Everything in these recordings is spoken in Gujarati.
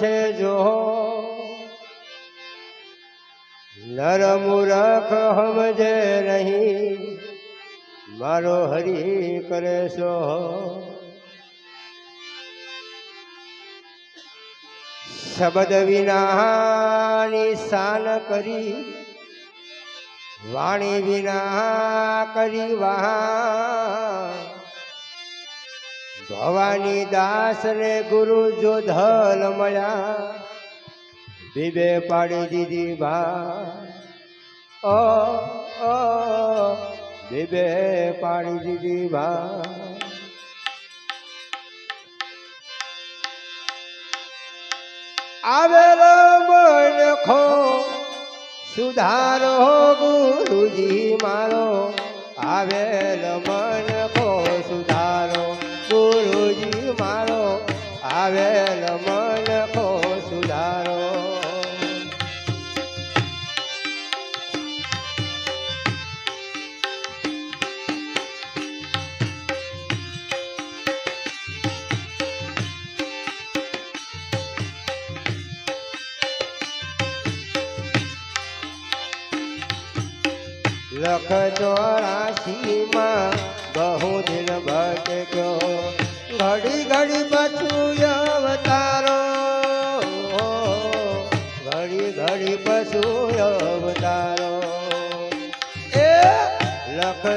છે જો નર મૂરખ સમજે નહીં, મારો હરી કરે સો શબ્દ વિનાની શાન કરી, વાણી વિના કરી વાહ. ભવાની દાસ ને ગુરુ જો ધલ મળ્યા બીબે પાડી દીધી ભા ઓ ઓ બીબે પાડી દીધી ભા આવેલો મનખો સુધારો ગુરુજી મારો આવેલ મનખો આવેલ મનખો સુધારો. લખ ચોરાશીમાં બહુ દિન ભટક્યો. ઘડી ઘડી પછું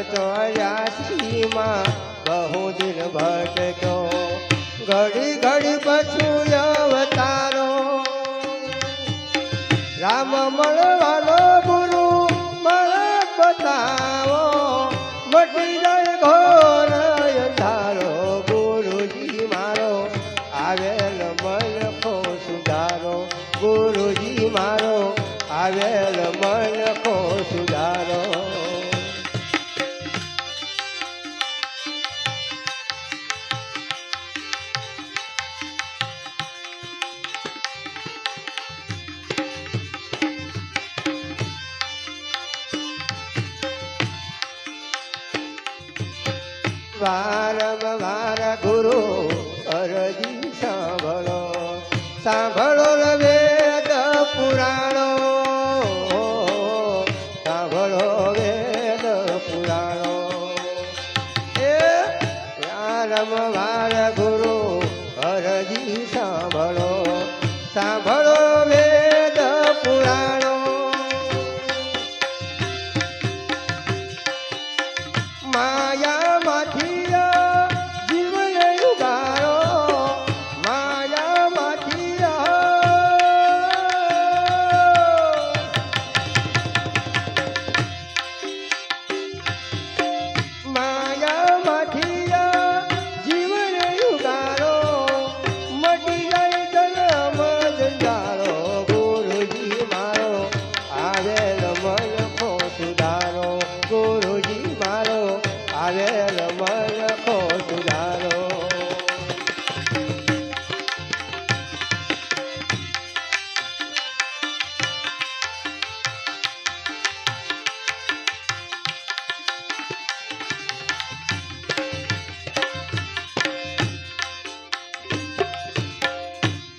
ચોર્યાસીમાં બહુ દિન ભટક્યો. ઘડી ઘડી પછું અવતારો. રામ મળવાનો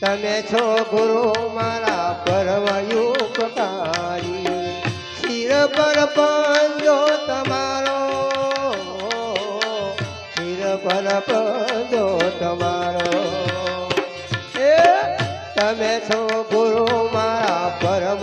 તમે છો ગુરુ મારા પરવયુપકારી શિર પર પંજો તમારો. શિર પર પંજો તમારો. તમે છો ગુરુ મારા પરમ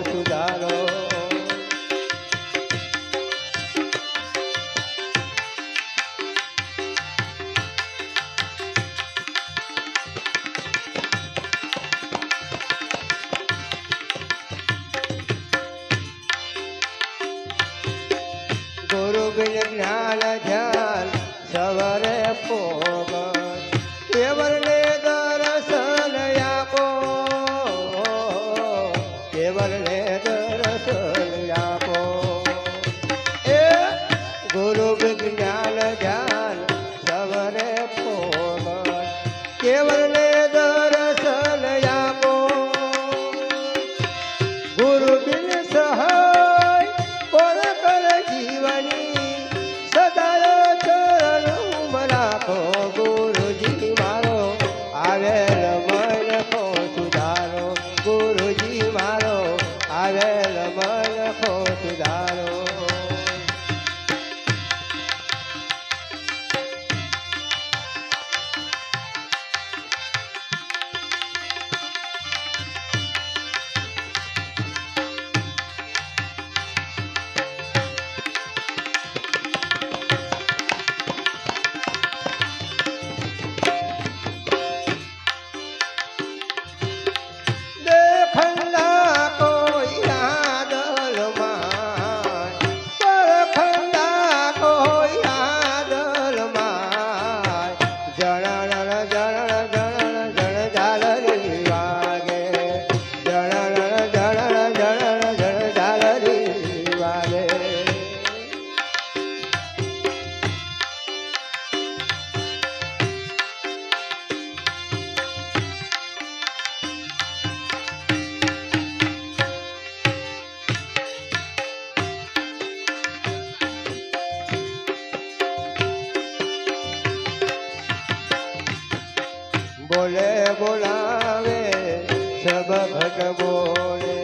ಕೇವಲ बोले बुलावे सब घट बोले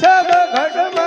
सब घट मा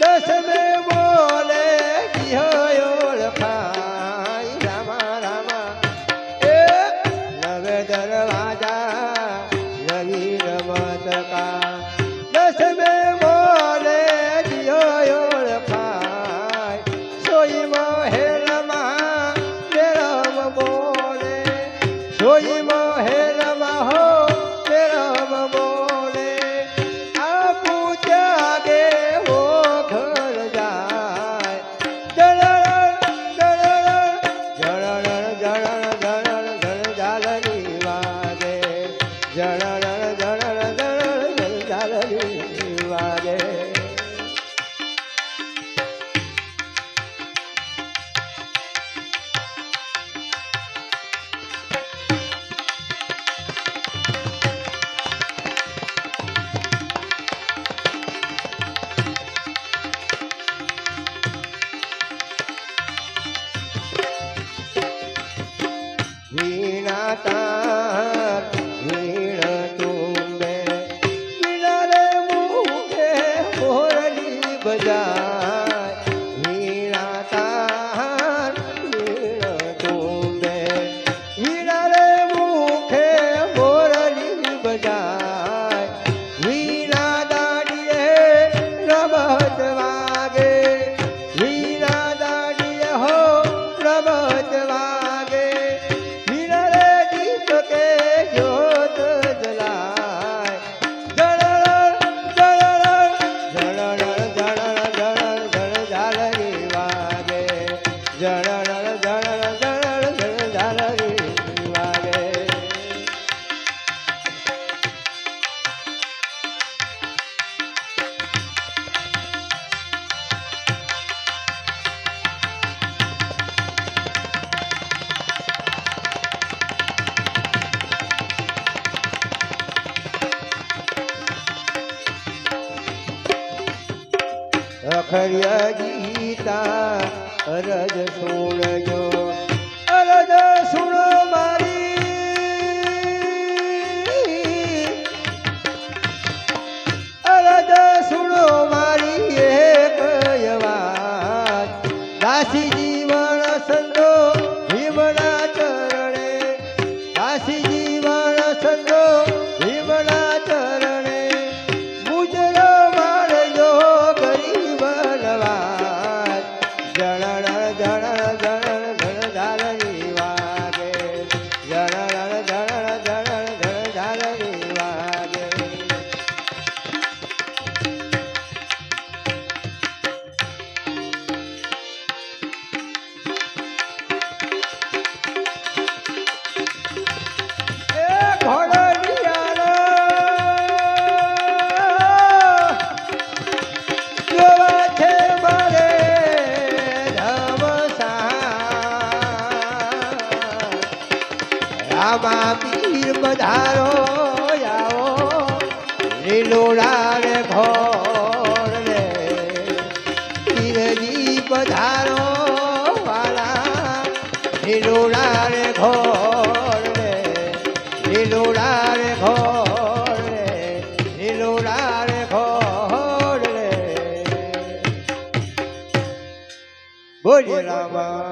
દસ ને બોલે ગિહયોળ Jaya Jaya ભવ્ય ગીતા રજસો ધારો વાળા લીલુડા રે ઘોર રે લીલુડા રે ઘોર રે લીલુડા રે ઘોર રે બોલ રામા.